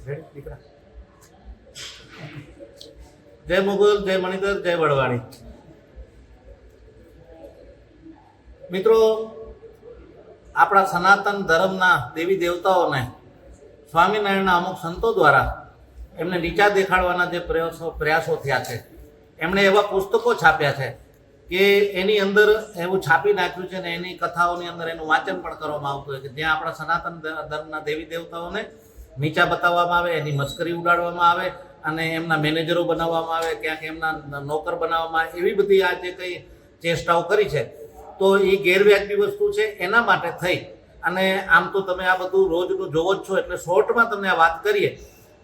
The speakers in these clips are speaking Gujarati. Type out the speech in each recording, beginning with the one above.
જય મુગલ, જય મણિધર જય વડવાણી. મિત્રો, આપણા સનાતન ધર્મના દેવી દેવતાઓને સ્વામિનારાયણના અમુક સંતો દ્વારા એમને નીચા દેખાડવાના જે પ્રયાસો પ્રયાસો થયા છે, એમણે એવા પુસ્તકો છાપ્યા છે કે એની અંદર એવું છાપી નાખ્યું છે ને એની કથાઓની અંદર એનું વાંચન પણ કરવામાં આવતું હોય કે જ્યાં આપણા સનાતન ધર્મના દેવી દેવતાઓને નીચા બતાવવામાં આવે, એની મસ્કરી ઉડાડવામાં આવે અને એમના મેનેજરો બનાવવામાં આવે, ક્યાંક એમના નોકર બનાવવામાં આવે, એવી બધી આ જે કંઈ ચેષ્ટાઓ કરી છે, તો એ ગેરવ્યાજબી વસ્તુ છે, એના માટે થઈ. અને આમ તો તમે આ બધું રોજનું જોવો જ છો, એટલે શોર્ટમાં તમને આ વાત કરીએ,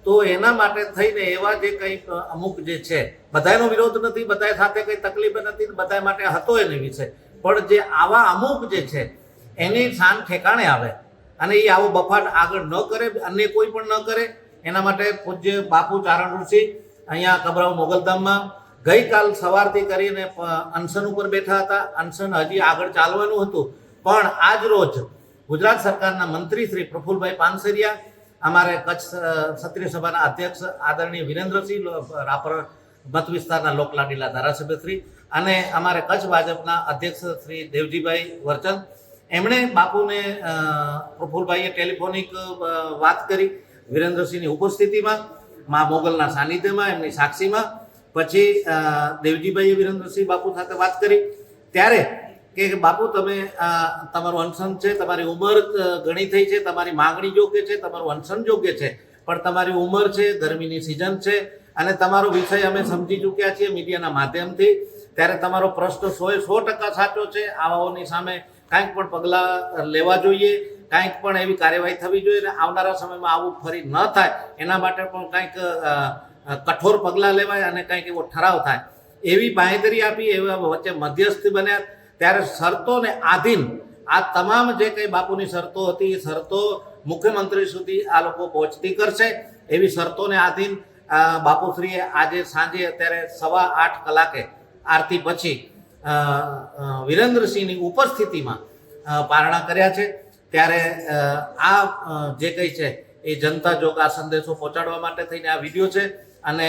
તો એના માટે થઈને એવા જે કંઈ અમુક જે છે બધાનો વિરોધ નથી બધા સાથે કંઈ તકલીફ નથી બધા માટે હતો એની વિશે પણ જે આવા અમુક જે છે, એની શાન ઠેકાણે આવે. અને એ આવો બફાટ આગળ ન કરે, અન્ય કોઈ પણ ન કરે, એના માટે પૂજ્ય બાપુ ચારણ ઋષિ અહીંયા કબરાવ મોગલધામમાં ગઈકાલ સવારથી કરીને અનશન ઉપર બેઠા હતા. અનશન હજી આગળ ચાલવાનું હતું. પણ આજ રોજ ગુજરાત સરકારના મંત્રી શ્રી પ્રફુલભાઈ પાનસરિયા, અમારે કચ્છ ક્ષત્રિય સભાના અધ્યક્ષ આદરણીય વિરેન્દ્રસિંહ રાપર મત વિસ્તારના લોકલાડીલા ધારાસભ્યશ્રી અને અમારે કચ્છ ભાજપના અધ્યક્ષ શ્રી દેવજીભાઈ વરચંદ એમણે બાપુને પ્રફુલભાઈએ ટેલિફોનિક વાત કરી વિરેન્દ્રસિંહની ઉપસ્થિતિમાં, મા મોગલના સાનિધ્યમાં, એમની સાક્ષીમાં. પછી દેવજીભાઈએ વિરેન્દ્રસિંહ બાપુ સાથે વાત કરી. ત્યારે કે બાપુ તમે તમારું અનશન છે, તમારી ઉંમર ઘણી થઈ છે, તમારી માંગણી યોગ્ય છે, તમારું અનશન યોગ્ય છે, પણ તમારી ઉંમર છે, ગરમીની સિઝન છે, અને તમારો વિષય અમે સમજી ચૂક્યા છીએ મીડિયાના માધ્યમથી. ત્યારે તમારો પ્રશ્ન સોએ સો ટકા સાચો છે. આવાઓની સામે કાંઈક પણ પગલાં લેવા જોઈએ, કાંઈક પણ એવી કાર્યવાહી થવી જોઈએ અને આવનારા સમયમાં આવું ફરી ન થાય, એના માટે પણ કાંઈક કઠોર પગલાં લેવાય અને કાંઈક એવો ઠરાવ થાય. એવી બાંહેધરી આપી, એવા વચ્ચે મધ્યસ્થી બન્યા. ત્યારે શરતોને આધીન આ તમામ જે કંઈ બાપુની શરતો હતી, એ શરતો મુખ્યમંત્રી સુધી આ લોકો પહોંચતી કરશે. એવી શરતોને આધીન બાપુશ્રીએ આજે સાંજે અત્યારે સવા આઠ કલાકે આરતી પછી વિરેન્દ્રસિંહની ઉપસ્થિતિમાં પારણા કર્યા છે ત્યારે આ જે કંઈ છે, એ જનતા જોગ આ સંદેશો પહોંચાડવા માટે થઈને આ વીડિયો છે અને